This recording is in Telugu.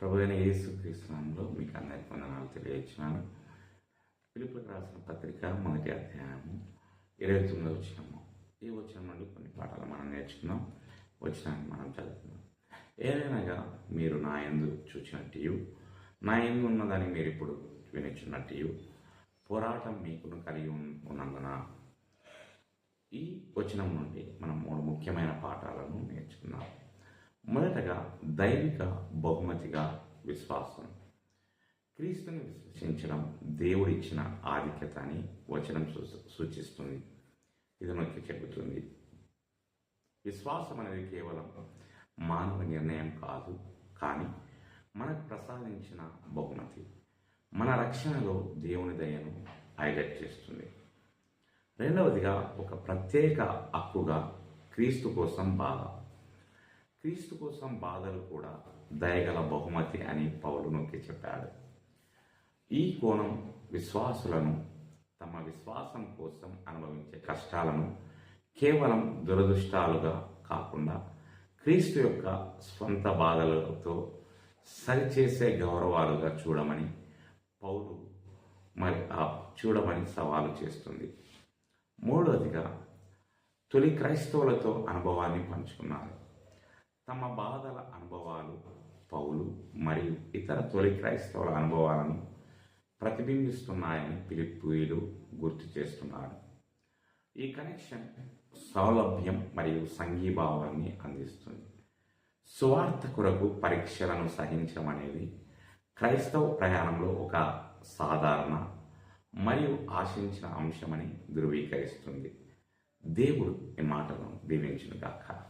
ప్రభు అయిన యేసు మీకు అందరికీ వందనాలు తెలియజేస్తున్నాను. పిలుపులకు రాసిన పత్రిక మొదటి అధ్యాయము ఇరవై తొమ్మిది వచ్చినాము ఈ వచ్చిన నుండి కొన్ని పాఠాలు మనం నేర్చుకుందాం. వచ్చినాన్ని మనం చదువుకుందాం. ఏదైనాగా మీరు నా ఎందు చూచినట్టు నా ఎందు ఉన్నదని మీరు ఇప్పుడు వినిచున్నట్టు పోరాటం మీకును కలిగి ఉన్నందున. ఈ వచనం నుండి మనం మూడు ముఖ్యమైన పాఠాలను మొదటగా దైవిక బహుమతిగా విశ్వాసం. క్రీస్తుని విశ్వసించడం దేవుడిచ్చిన ఆధిక్యత అని వచనం సూ- సూచిస్తుంది. ఇది మనకి చెబుతుంది. విశ్వాసం అనేది కేవలం మానవ నిర్ణయం కాదు కానీ మనకు ప్రసాదించిన బహుమతి. మన రక్షణలో దేవుని దయను హైలైట్ చేస్తుంది. రెండవదిగా ఒక ప్రత్యేక హక్కుగా క్రీస్తు కోసం బాధ క్రీస్తు కోసం బాధలు కూడా దయగల బహుమతి అని పౌలు నొక్కి చెప్పాడు. ఈ కోణం విశ్వాసులను తమ విశ్వాసం కోసం అనుభవించే కష్టాలను కేవలం దురదృష్టాలుగా కాకుండా క్రీస్తు యొక్క స్వంత బాధలతో సరిచేసే గౌరవాలుగా చూడమని పౌలు మరి ఆ చూడమని సవాలు చేస్తుంది. మూడవదిగా తొలి క్రైస్తవులతో అనుభవాన్ని పంచుకున్నారు. తమ బాధల అనుభవాలు పౌలు మరియు ఇతర తొలి క్రైస్తవుల అనుభవాలను ప్రతిబింబిస్తున్నాయని పిలిపిలు గుర్తు చేస్తున్నారు. ఈ కనెక్షన్ సౌలభ్యం మరియు సంఘీభావాన్ని అందిస్తుంది. సువార్త కొరకు పరీక్షలను సహించడం అనేది క్రైస్తవ ప్రయాణంలో ఒక సాధారణ మరియు ఆశించిన అంశమని ధృవీకరిస్తుంది. దేవుడు ఈ మాటను దీవించిన గాక